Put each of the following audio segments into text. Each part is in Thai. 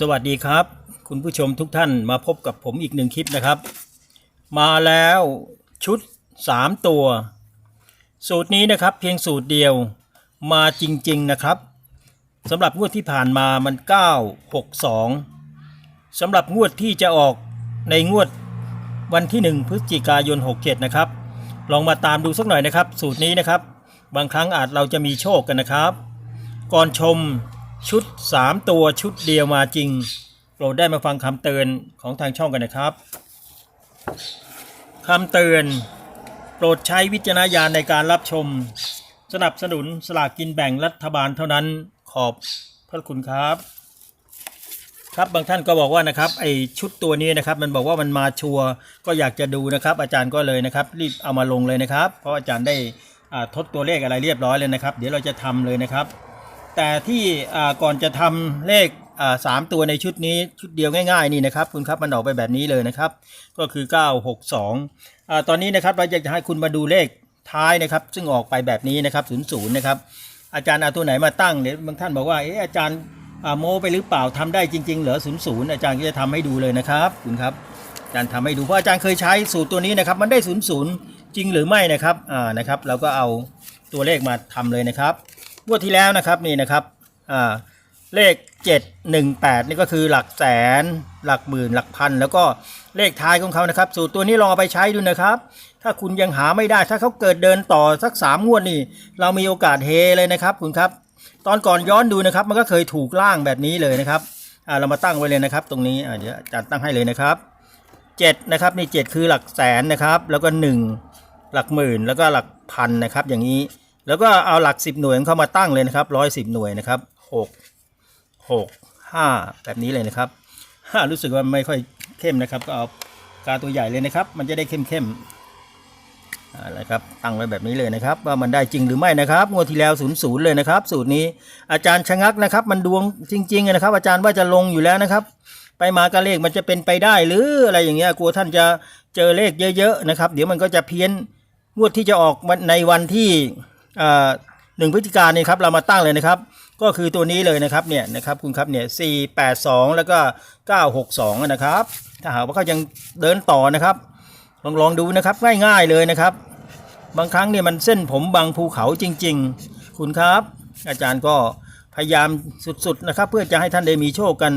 สวัสดีครับ คุณผู้ชมทุกท่านมาพบกับผมอีกหนึ่งคลิปนะครับ มาแล้วชุด 3 ตัว สูตรนี้นะครับเพียงสูตรเดียวมาจริง ๆ นะครับสำหรับงวดที่ผ่านมามัน 962สำหรับงวดที่จะออกในงวดวันที่ 1 พฤศจิกายน 67 นะครับ ลองมาตามดูสักหน่อยนะครับ สูตรนี้นะครับ บางครั้งอาจเราจะมีโชคกันนะครับ ก่อนชม ชุด 3 ตัวชุดเดียวมาจริงโปรดได้มาฟังคำเตือนของทางช่องกันนะครับคำเตือน โปรดใช้วิจารณญาณในการรับชม สนับสนุนสลากกินแบ่งรัฐบาลเท่านั้นขอบพระคุณครับ ครับบางท่านก็บอกว่านะครับไอชุดตัวนี้นะครับ มันบอกว่ามันมาชัวร์ก็อยากจะดูนะครับ อาจารย์ก็เลยนะครับ รีบเอามาลงเลยนะครับ เพราะอาจารย์ได้อ่าทดตัวเลขอะไรเรียบร้อยเลยนะครับ เดี๋ยวเราจะทำเลยนะครับ แต่ที่ก่อนจะทำเลขสามตัวในชุดนี้ชุดเดียวง่ายๆนี่นะครับคุณครับมันออกไปแบบนี้เลยนะครับ ก็คือ 962อ่าตอนนี้นะครับเราจะให้คุณมาดูเลขท้ายนะครับ ซึ่งออกไปแบบนี้นะครับ00นะครับอาจารย์เอาตัวไหนมาตั้งเดี๋ยวบางท่านบอกว่าเอออาจารย์โมไปหรือเปล่าทำได้จริงๆเหรอ00อาจารย์ก็จะทำให้ดูเลยนะครับคุณครับอาจารย์ทำให้ดูเพราะอาจารย์เคยใช้สูตรตัวนี้นะครับ มันได้00จริงหรือไม่นะครับอ่านะครับ เราก็เอาตัวเลขมาทำเลยนะครับ งวดที่แล้วนะครับนี่นะครับเลข 718 นี่ก็คือหลักแสนหลักหมื่นหลักพัน แล้วก็เลขท้ายของเขานะครับ สูตรตัวนี้ลองเอาไปใช้ดูนะครับ ถ้าคุณยังหาไม่ได้ถ้าเขาเกิดเดินต่อสักสามงวดนี่ เรามีโอกาสเฮเลยนะครับคุณครับ ตอนก่อนย้อนดูนะครับ มันก็เคยถูกล่างแบบนี้เลยนะครับเรามาตั้งไว้เลยนะครับ ตรงนี้เดี๋ยวอาจารย์ตั้งให้เลยนะครับเจ็ดนะครับนี่เจ็ดคือหลักแสนนะครับ แล้วก็หนึ่งหลักหมื่นแล้วก็หลักพันนะครับ อย่างนี้ แล้วก็เอาหลักสิบหน่วยเข้ามาตั้งเลยนะครับร้อยสิบหน่วยนะครับหกหกห้าแบบนี้เลยนะครับห้ารู้สึกว่าไม่ค่อยเข้มนะครับ ก็เอากาตัวใหญ่เลยนะครับ มันจะได้เข้มเข้มๆอะไรครับตั้งไว้แบบนี้เลยนะครับ ว่ามันได้จริงหรือไม่นะครับงวดที่แล้วศูนย์ศูนย์เลยนะครับ สูตรนี้อาจารย์ชะงักนะครับ มันดวงจริงๆนะครับ อาจารย์ว่าจะลงอยู่แล้วนะครับ ไปมากับเลขมันจะเป็นไปได้หรืออะไรอย่างเงี้ยกลัวท่านจะเจอเลขเยอะๆนะครับ เดี๋ยวมันก็จะเพี้ยนงวดที่จะออกในวันที่ หนึ่งพฤศจิกายนนี่ครับเรามาตั้งเลยนะครับ ก็คือตัวนี้เลยนะครับเนี่ยนะครับคุณครับเนี่ยสี่แปดสองแล้วก็เก้าหกสองนะครับ ถ้าหากว่าเขายังเดินต่อนะครับ ลองลองดูนะครับง่ายๆเลยนะครับ บางครั้งเนี่ยมันเส้นผมบางภูเขาจริง ๆ คุณครับ อาจารย์ก็พยายามสุดๆนะครับ เพื่อจะให้ท่านได้มีโชคกัน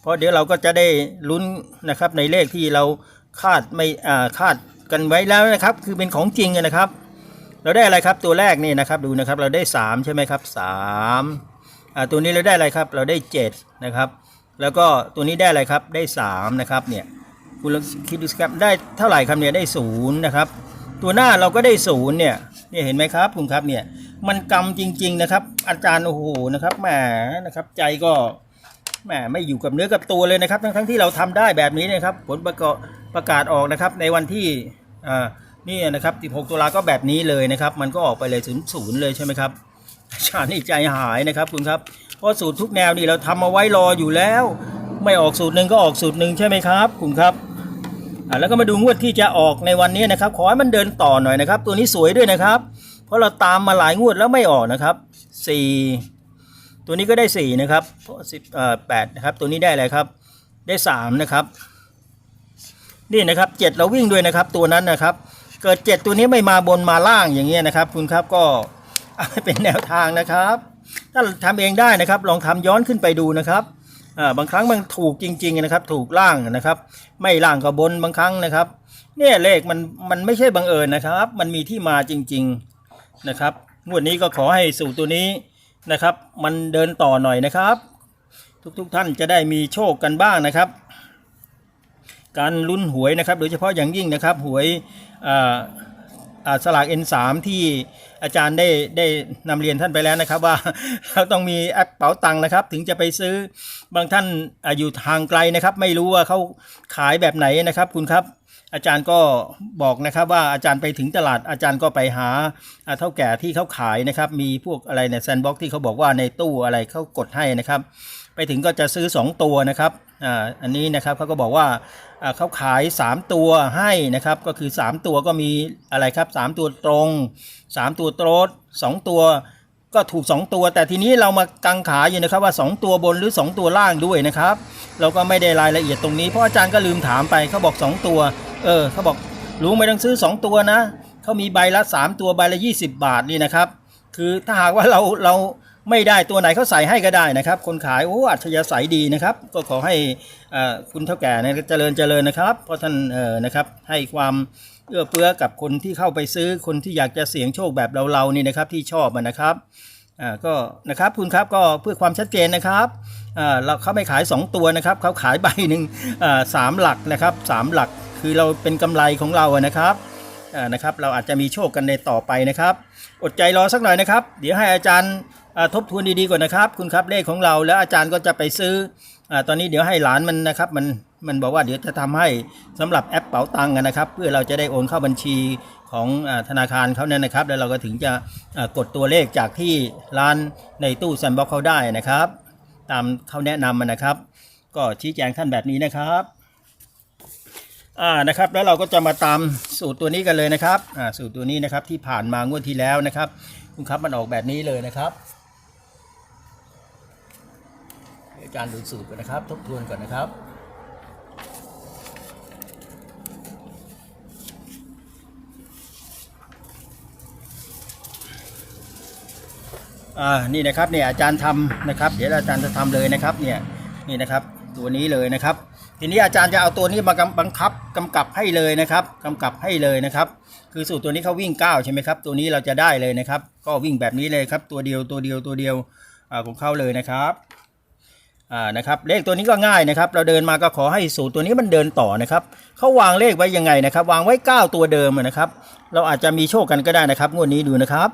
เพราะเดี๋ยวเราก็จะได้ลุ้นนะครับในเลขที่เราคาดไม่คาดกันไว้แล้วนะครับ คือเป็นของจริงนะครับ เราได้อะไรครับตัวแรกนี่นะครับดูนะครับเราได้ 3 ใช่ไหมครับ3อ่าตัวนี้เราได้อะไรครับเราได้7นะครับแล้วก็ตัวนี้ได้อะไรครับได้3นะครับเนี่ยคุณลองคิดดูสิครับได้เท่าไหร่ครับเนี่ยได้ศูนย์นะครับตัวหน้าเราก็ได้ศูนย์เนี่ยเนี่ยเห็นไหมครับคุณครับเนี่ยมันกำจริง ๆนะครับ อาจารย์โอ้โหนะครับแหมนะครับใจก็แหมไม่อยู่กับเนื้อกับตัวเลยนะครับ ทั้งทั้งๆที่เราทำได้แบบนี้นะครับ ผลประกอบประกาศออกนะครับในวันที่อ่า นี่นะครับ16ตุลาก็แบบนี้เลยนะครับ มันก็ออกไปเลยศูนย์ศูนย์เลยใช่ไหมครับอาจารย์นี่ใจหายนะครับคุณครับเพราะสูตรทุกแนวนี่เราทำมาไว้รออยู่แล้ว ไม่ออกสูตรหนึ่งก็ออกสูตรหนึ่งใช่ไหมครับคุณครับอะแล้วก็มาดูงวดที่จะออกในวันนี้นะครับ ขอให้มันเดินต่อหน่อยนะครับ ตัวนี้สวยด้วยนะครับ เพราะเราตามมาหลายงวดแล้วไม่ออกนะครับสี่ตัวนี้ก็ได้สี่นะครับสิบเอ่อแปดนะครับตัวนี้ได้อะไรครับ ได้สามนะครับ นี่นะครับเจ็ดเราวิ่งด้วยนะครับ ตัวนั้นนะครับ เกิดเจ็ดตัวนี้ไม่มาบนมาล่างอย่างเงี้ยนะครับ คุณครับก็เอาไปเป็นแนวทางนะครับ ถ้าทำเองได้นะครับ ลองทำย้อนขึ้นไปดูนะครับบางครั้งมันถูกจริง ๆนะครับ ถูกล่างนะครับ ไม่ล่างกับบนบางครั้งนะครับ เนี่ยเลขมันมันไม่ใช่บังเอิญนะครับ มันมีที่มาจริง ๆนะครับงวดนี้ก็ขอให้สูตรตัวนี้นะครับ มันเดินต่อหน่อยนะครับ ทุกๆทท่านจะได้มีโชคกันบ้างนะครับ การลุ้นหวยนะครับ โดยเฉพาะอย่างยิ่งนะครับหวยอ่าอ่าสลาก N3 ที่อาจารย์ได้ได้นำเรียนท่านไปแล้วนะครับ ว่าเราต้องมีแอปเป๋าตังค์นะครับ ถึงจะไปซื้อบางท่านออยู่ทางไกลนะครับ ไม่รู้ว่าเขาขายแบบไหนนะครับ คุณครับอาจารย์ก็บอกนะครับว่าอาจารย์ไปถึงตลาดอาจารย์ก็ไปหาอ่าเท่าแก่ที่เขาขายนะครับ มีพวกอะไรเนี่ยแซนบ็อกที่เขาบอกว่าในตู้อะไรเขากดให้นะครับ ไปถึงก็จะซื้อ 2 ตัวนะครับ อ่าอันนี้นะครับเขาก็บอกว่าเขาขาย 3 ตัวให้นะครับ ก็คือ 3 ตัวก็มีอะไรครับ 3 ตัวตรง 3 ตัวโตรด2ตัวก็ถูก 2 ตัว แต่ทีนี้เรามากังขาอยู่นะครับว่า 2 ตัวบนหรือ 2 ตัวล่างด้วยนะครับ เราก็ไม่ได้รายละเอียดตรงนี้เพราะอาจารย์ก็ลืมถามไปเขาบอก 2 ตัว เออเขาบอกลุงไม่ต้องซื้อ 2 ตัวนะเขามีใบละ 3 ตัวใบละ 20 บาทนี่นะครับ คือถ้าหากว่าเราเรา ไม่ได้ตัวไหนเขาใส่ให้ก็ได้นะครับ คนขายโอ้อัธยาศัยดีนะครับ ก็ขอให้คุณเท่าแก่เนี่ยเจริญเจริญนะครับเพราะท่านนะครับให้ความเอื้อเฟื้อกับคนที่เข้าไปซื้อคนที่อยากจะเสี่ยงโชคแบบเราๆนี่นะครับที่ชอบนะครับก็นะครับคุณครับก็เพื่อความชัดเจนนะครับเราเขาไม่ขาย 2 ตัวนะครับเขาขายใบหนึ่งสามหลักนะครับสามหลักคือเราเป็นกำไรของเราอะนะครับนะครับ เราอาจจะมีโชคกันในต่อไปนะครับ อดใจรอสักหน่อยนะครับ เดี๋ยวให้อาจารย์ ทบทวนดีๆก่อนนะครับ คุณครับเลขของเราแล้วอาจารย์ก็จะไปซื้ออตอนนี้เดี๋ยวให้หลานมันนะครับมันมันบอกว่าเดี๋ยวจะทำให้สำหรับแอปเป๋าตังค์นะครับ เพื่อเราจะได้โอนเข้าบัญชีของอธนาคารเขาเนี่ยนะครับ แล้วเราก็ถึงจะกดตัวเลขจากที่ร้านในตู้แซนบ็อกเขาได้นะครับ ตามเขาแนะนำนะครับ ก็ชี้แจงท่านแบบนี้นะครับอ่านะครับแล้วเราก็จะมาตามสูตรตัวนี้กันเลยนะครับอ่าสูตรตัวนี้นะครับที่ผ่านมางวดที่แล้วนะครับคุณครับมันออกแบบนี้เลยนะครับ เดี๋ยวอารย์ดูสูตรก่อนนะครับ ทบทวนก่อนนะครับอ่านี่นะครับเนี่ยอาจารย์ทำนะครับ เดี๋ยวอาจารย์จะทำเลยนะครับเนี่ยนี่นะครับตัวนี้เลยนะครับ ทีนี้อาจารย์จะเอาตัวนี้มากำบังคับกำกับให้เลยนะครับกำกับให้เลยนะครับ คือสูตรตัวนี้เขาวิ่ง9ใช่ไหมครับตัวนี้เราจะได้เลยนะครับ ก็วิ่งแบบนี้เลยครับ ตัวเดียวตัวเดียวตัวเดียวของเขาเลยนะครับ อ่านะครับเลขตัวนี้ก็ง่ายนะครับ เราเดินมาก็ขอให้สูตรตัวนี้มันเดินต่อนะครับเขาวางเลขไว้ยังไงนะครับ วางไว้ 9 ตัวเดิมนะครับ เราอาจจะมีโชคกันก็ได้นะครับงวดนี้ดูนะครับ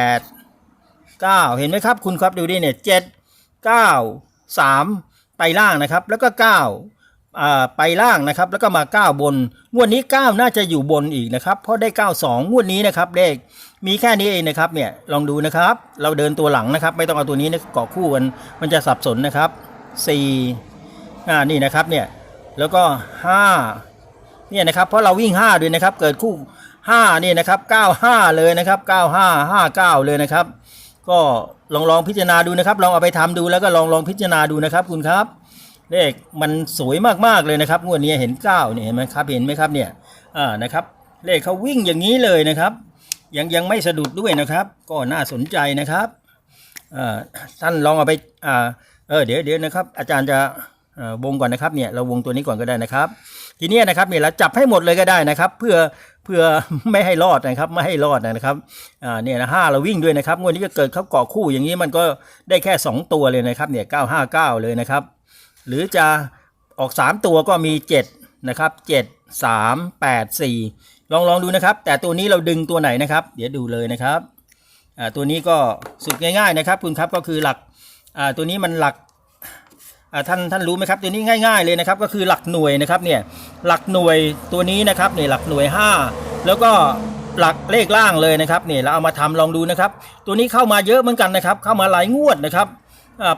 8 9 เห็นไหมครับ คุณครับดูดิเนี่ย7 9 3ไปล่างนะครับ แล้วก็9อ่าไปล่างนะครับ แล้วก็มา 9 บนงวดนี้ 9 น่าจะอยู่บนอีกนะครับ เพราะได้ 92งวดนี้นะครับเลข มีแค่นี้เองนะครับเนี่ยลองดูนะครับ เราเดินตัวหลังนะครับ ไม่ต้องเอาตัวนี้นะเกาะคู่กันมันจะสับสนนะครับ4อ่านี่นะครับเนี่ยแล้วก็5เนี่ยนะครับเพราะเราวิ่ง 5 ด้วยนะครับ เกิดคู่5นี่นะครับ95 เลยนะครับ95 59 เลยนะครับ ก็ลองลองพิจารณาดูนะครับ ลองเอาไปทำดูแล้วก็ลองลองพิจารณาดูนะครับ คุณครับเลขมันสวยมากๆเลยนะครับงวดนี้เห็น9เนี่ยเห็นไหมครับเห็นไหมครับเนี่ยอ่านะครับเลขเขาวิ่งอย่างนี้เลยนะครับ ยังยังไม่สะดุดด้วยนะครับ ก็น่าสนใจนะครับท่านลองเอาไปอ่าเออเดี๋ยวเดี๋ยวนะครับ อาจารย์จะวงก่อนนะครับเนี่ยเราวงตัวนี้ก่อนก็ได้นะครับ ทีนี้นะครับเนี่ยเราจับให้หมดเลยก็ได้นะครับ เพื่อเพื่อไม่ให้รอดนะครับไม่ให้รอดนะครับอ่าเนี่ยนะห้าเราวิ่งด้วยนะครับงวดนี้ก็เกิดเขาเกาะคู่อย่างนี้มันก็ได้แค่ 2 ตัวเลยนะครับเนี่ยเก้าห้าเก้าเลยนะครับ หรือจะออก 3 ตัวก็มี 7 นะครับ 7 3 8 4 ลองลองดูนะครับ แต่ตัวนี้เราดึงตัวไหนนะครับ เดี๋ยวดูเลยนะครับตัวนี้ก็สุดง่ายๆนะครับ คุณครับก็คือหลักตัวนี้มันหลักท่านท่านรู้ไหมครับตัวนี้ง่ายๆเลยนะครับก็คือหลักหน่วยนะครับเนี่ยหลักหน่วยตัวนี้นะครับเนี่ยหลักหน่วย 5 แล้วก็หลักเลขล่างเลยนะครับเนี่ยเราเอามาทำลองดูนะครับ ตัวนี้เข้ามาเยอะเหมือนกันนะครับ เข้ามาหลายงวดนะครับ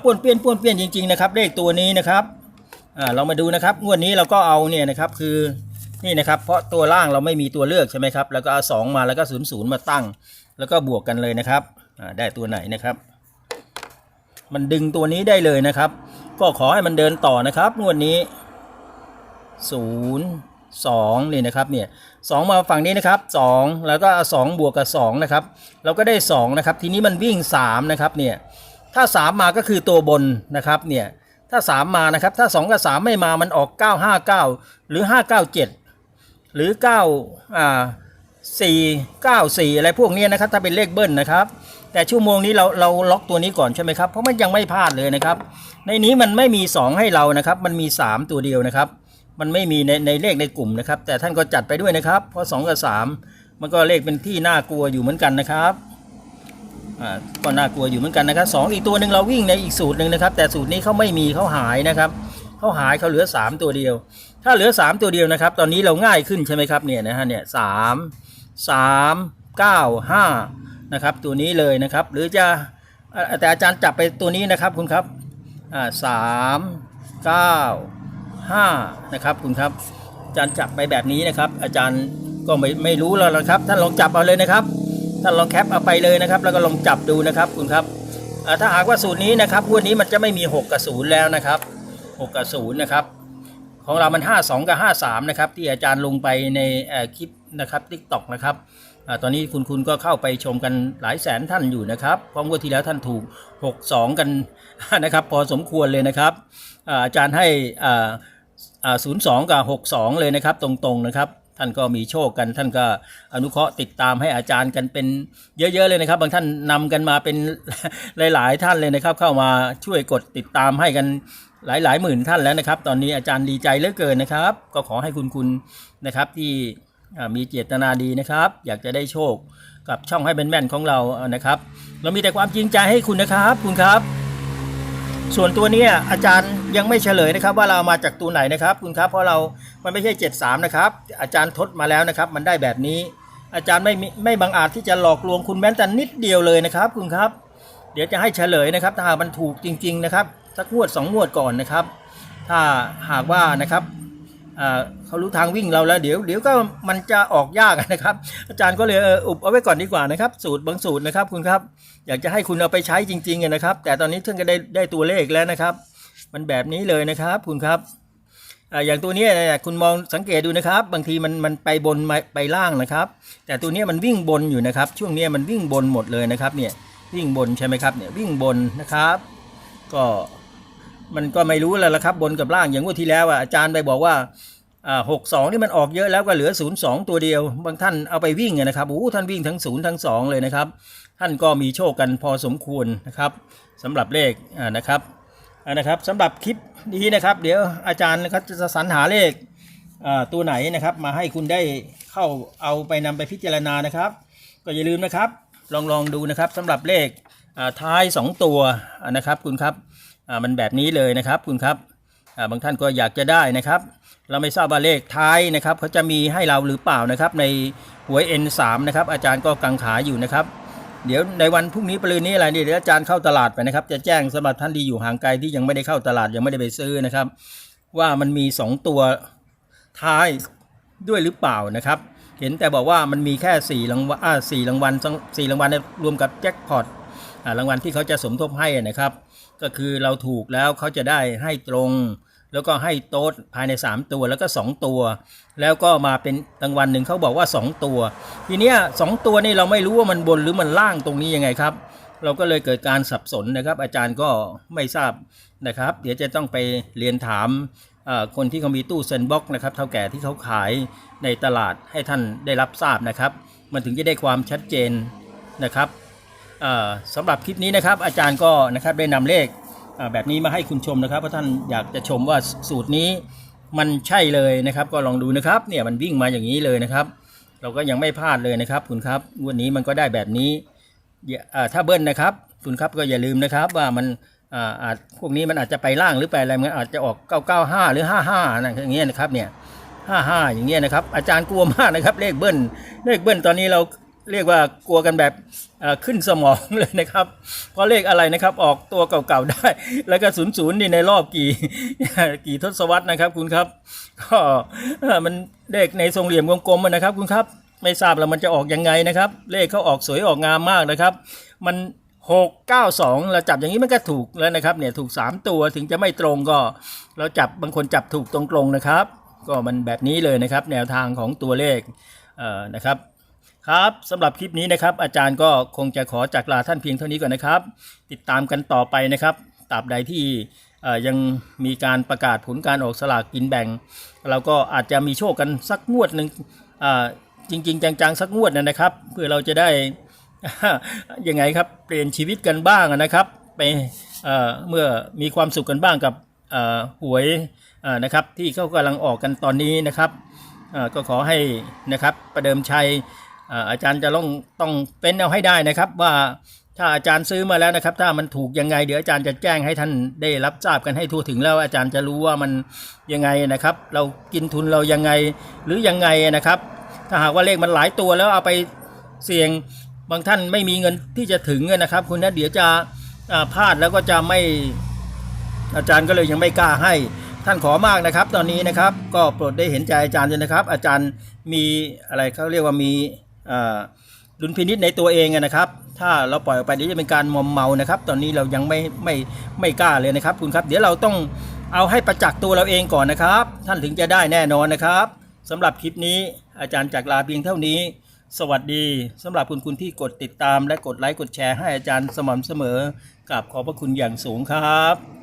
ป้วนเปี้ยนป้วนเปี้ยนจริงๆนะครับเลขตัวนี้นะครับเรามาดูนะครับงวดนี้เราก็เอาเนี่ยนะครับคือ นี่นะครับ เพราะตัวล่างเราไม่มีตัวเลือกใช่ไหมครับ แล้วก็เอาสองมาแล้วก็ศูนย์ศูนย์มาตั้ง แล้วก็บวกกันเลยนะครับได้ตัวไหนนะครับ มันดึงตัวนี้ได้เลยนะครับ ก็ขอให้มันเดินต่อนะครับงวดนี้ศูนย์สองนี่นะครับเนี่ยสองมาฝั่งนี้นะครับสองแล้วก็เอาสองบวกกับสองนะครับเราก็ได้สองนะครับทีนี้มันวิ่งสามนะครับเนี่ยถ้า3มมาก็คือตัวบนนะครับเนี่ยถ้า3มมานะครับถ้า2กับ3ไม่มามันออก959หรือ597 หรือ9อ่า4 94 อะไรพวกนี้นะครับ ถ้าเป็นเลขเบิ้ลนะครับ แต่ชั่วโมงนี้เราเราล็อกตัวนี้ก่อนใช่ไหมครับ เพราะมันยังไม่พลาดเลยนะครับ ในนี้มันไม่มี 2 ให้เรานะครับ มันมี 3 ตัวเดียวนะครับ มันไม่มีในในเลขในกลุ่มนะครับ แต่ท่านก็จัดไปด้วยนะครับ เพราะ 2 กับ 3 มันก็เลขเป็นที่น่ากลัวอยู่เหมือนกันนะครับอ่าก็น่ากลัวอยู่เหมือนกันนะครับสองอีกตัวหนึ่งเราวิ่งในอีกสูตรหนึ่งนะครับ แต่สูตรนี้เขาไม่มีเขาหายนะครับเขาหายเขาเหลือ 3 ตัวเดียว ถ้าเหลือ 3 ตัวเดียวนะครับ ตอนนี้เราง่ายขึ้นใช่ไหมครับเนี่ยนะฮะเนี่ยสามสามเก้าห้านะครับตัวนี้เลยนะครับ หรือจะแต่อาจารย์จับไปตัวนี้นะครับคุณครับอ่าสามเก้าห้านะครับคุณครับอาจารย์จับไปแบบนี้นะครับ อาจารย์ก็ไม่ไม่รู้แล้วนะครับท่านลองจับเอาเลยนะครับท่านลองแคปเอาไปเลยนะครับ แล้วก็ลองจับดูนะครับคุณครับถ้าหากว่าสูตรนี้นะครับวันนี้มันจะไม่มี 6 กับ 0 แล้วนะครับ 6 กับ 0 นะครับ ของเรามัน52กับ53นะครับที่อาจารย์ลงไปในคลิปนะครับทิกตอกนะครับอตอนนี้คุณคุณก็เข้าไปชมกันหลายแสนท่านอยู่นะครับเพราะว่าที่แล้วท่านถูก 62 กันนะครับพอสมควรเลยนะครับอาจารย์ให้อ่า02 กับ 62 เลยนะครับตรงๆนะครับ ท่านก็มีโชคกัน ท่านก็อนุเคราะห์ติดตามให้อาจารย์กันเป็นเยอะๆเลยนะครับ บางท่านนำกันมาเป็นหลาย ๆ ท่านเลยนะครับ เข้ามาช่วยกดติดตามให้กันหลายหลายหมื่นท่านแล้วนะครับ ตอนนี้อาจารย์ดีใจเหลือเกินนะครับ ก็ขอให้คุณคุณนะครับที่มีเจตนาดีนะครับ อยากจะได้โชคกับช่องให้เป็นแม่นของเรานะครับ เรามีแต่ความจริงใจให้คุณนะครับ คุณครับ ส่วนตัวนี้อาจารย์ยังไม่เฉลยนะครับว่าเรามาจากตัวไหนนะครับคุณครับเพราะเรา มันไม่ใช่ 73 นะครับ อาจารย์ทดมาแล้วนะครับ มันได้แบบนี้ อาจารย์ไม่ไม่บังอาจที่จะหลอกลวงคุณแม้แต่นิดเดียวเลยนะครับ คุณครับ เดี๋ยวจะให้เฉลยนะครับ ถ้าหากมันถูกจริง ๆ นะครับสักงวดสองวดก่อนนะครับ ถ้าหากว่านะครับ เขารู้ทางวิ่งเราแล้วเดี๋ยวเดี๋ยวก็มันจะออกยากนะครับ อาจารย์ก็เลยอุบเอาไว้ก่อนดีกว่านะครับ สูตรบางสูตรนะครับคุณครับ อยากจะให้คุณเอาไปใช้จริงๆนะครับ แต่ตอนนี้เพิ่งก็ได้ได้ตัวเลขแล้วนะครับ มันแบบนี้เลยนะครับ คุณครับออย่างตัวนี้นี่ยคุณมองสังเกตดูนะครับ บางทีมันมันไปบนไปล่างนะครับ แต่ตัวนี้มันวิ่งบนอยู่นะครับ ช่วงนี้มันวิ่งบนหมดเลยนะครับ เนี่ยวิ่งบนใช่ไหมครับเนี่ยวิ่งบนนะครับ ก็ มันก็ไม่รู้แล้วละครับ บนกับล่างอย่างงวดที่แล้วอะอาจารย์ไปบอกว่าหกสองนี่มันออกเยอะแล้วก็เหลือศูนย์สองตัวเดียว บางท่านเอาไปวิ่งอะนะครับโอ้ท่านวิ่งทั้งศูนย์ทั้งสองเลยนะครับ ท่านก็มีโชคกันพอสมควรนะครับสำหรับเลขอ่านะครับอ่านะครับสำหรับคลิปนี้นะครับ เดี๋ยวอาจารย์นะครับจะสรรหาเลขตัวไหนนะครับ มาให้คุณได้เข้าเอาไปนำไปพิจารณานะครับ ก็อย่าลืมนะครับ ลองลองดูนะครับสำหรับเลขท้าย 2 ตัวนะครับคุณครับ มันแบบนี้เลยนะครับคุณครับบางท่านก็อยากจะได้นะครับ เราไม่ทราบว่าเลขท้ายนะครับเขาจะมีให้เราหรือเปล่านะครับ ในหวย N3 นะครับ อาจารย์ก็กังขาอยู่นะครับ เดี๋ยวในวันพรุ่งนี้ปรืนนี้อะไรเนี่ยเดี๋ยวอาจารย์เข้าตลาดไปนะครับ จะแจ้งสำหรับท่านที่อยู่ห่างไกลที่ยังไม่ได้เข้าตลาดยังไม่ได้ไปซื้อนะครับ ว่ามันมี 2 ตัวท้ายด้วยหรือเปล่านะครับ เห็นแต่บอกว่ามันมีแค่4รางวัลสี่รางวัลสี่รางวัลรวมกับแจ็คพอต รางวัลที่เขาจะสมทบให้นะครับ ก็คือเราถูกแล้วเขาจะได้ให้ตรง แล้วก็ให้โต๊ดภายใน 3 ตัวแล้วก็ 2 ตัว แล้วก็มาเป็นรางวัลหนึ่งเขาบอกว่า 2 ตัว ทีเนี้ยสองตัวนี่เราไม่รู้ว่ามันบนหรือมันล่างตรงนี้ยังไงครับ เราก็เลยเกิดการสับสนนะครับ อาจารย์ก็ไม่ทราบนะครับ เดี๋ยวจะต้องไปเรียนถามคนที่เขามีตู้เซนบ็อกนะครับเท่าแก่ที่เขาขายในตลาดให้ท่านได้รับทราบนะครับ มันถึงจะได้ความชัดเจนนะครับ สำหรับคลิปนี้นะครับ อาจารย์ก็นะครับได้นำเลขแบบนี้มาให้คุณชมนะครับเพราะท่านอยากจะชมว่าสูตรนี้มันใช่เลยนะครับ ก็ลองดูนะครับเนี่ยมันวิ่งมาอย่างนี้เลยนะครับ เราก็ยังไม่พลาดเลยนะครับคุณครับวันนี้มันก็ได้แบบนี้ถ้าเบิ้ลนะครับคุณครับก็อย่าลืมนะครับว่ามันอาจพวกนี้มันอาจจะไปล่างหรือไปอะไรมันอาจจะออก 995 หรือ 55นะอย่างเงี้ยนะครับเนี่ย55 อย่างเงี้ยนะครับอาจารย์กลัวมากนะครับเลขเบิ้ลเลขเบิ้ลตอนนี้เรา เรียกว่ากลัวกันแบบขึ้นสมองเลยนะครับ เพราะเลขอะไรนะครับออกตัวเก่าๆได้ แล้วก็ศูนย์ศูนย์นี่ในรอบกี่กี่ทศวรรษนะครับคุณครับ ก็มันเลขในทรงเหลี่ยมกลมๆนะครับคุณครับ ไม่ทราบแล้วมันจะออกยังไงนะครับ เลขเขาออกสวยออกงามมากนะครับ มัน6 9 2เราจับอย่างนี้มันก็ถูกแล้วนะครับเนี่ยถูก3ตัวถึงจะไม่ตรงก็ เราจับบางคนจับถูกตรงๆนะครับ ก็มันแบบนี้เลยนะครับ แนวทางของตัวเลขเนะครับ ครับสำหรับคลิปนี้นะครับ อาจารย์ก็คงจะขอจากลาท่านเพียงเท่านี้ก่อนนะครับ ติดตามกันต่อไปนะครับตราบใดที่ยังมีการประกาศผลการออกสลากกินแบ่ง เราก็อาจจะมีโชคกันสักงวดหนึ่งจริง ๆ จังๆ สักงวดนะนะครับ เพื่อเราจะได้ยังไงครับเปลี่ยนชีวิตกันบ้างนะครับ ไปเมื่อมีความสุขกันบ้างกับหวยนะครับที่เขากำลังออกกันตอนนี้นะครับก็ขอให้นะครับประเดิมชัย อาจารย์จะต้องต้องเป็นเอาให้ได้นะครับว่าถ้าอาจารย์ซื้อมาแล้วนะครับ ถ้ามันถูกยังไง เดี๋ยวอาจารย์จะแจ้งให้ท่านได้รับทราบกันให้ทั่วถึงแล้วอาจารย์จะรู้ว่ามันยังไงนะครับ เรากินทุนเรายังไงหรือยังไงนะครับ ถ้าหากว่าเลขมันหลายตัวแล้วเอาไปเสี่ยงบางท่านไม่มีเงินที่จะถึงนะครับ คุณนะเดี๋ยวจะพลาดแล้วก็จะไม่อาจารย์ก็เลยยังไม่กล้าให้ท่านขอมากนะครับ ตอนนี้นะครับ ก็โปรดได้เห็นใจอาจารย์ด้วยนะครับ อาจารย์มีอะไรเขาเรียกว่ามี ดุลพินิษในตัวเองนะครับ ถ้าเราปล่อยออกไปเดี๋ยวจะเป็นการมอมเมานะครับ ตอนนี้เรายังไม่ไม่ไม่กล้าเลยนะครับ คุณครับ เดี๋ยวเราต้องเอาให้ประจักษ์ตัวเราเองก่อนนะครับ ท่านถึงจะได้แน่นอนนะครับสำหรับคลิปนี้อาจารย์จากลาเพียงเท่านี้ สวัสดีสำหรับคุณคุณที่กดติดตามและกดไลค์กดแชร์ให้อาจารย์สม่ำเสมอกราบขอบพระคุณอย่างสูงครับ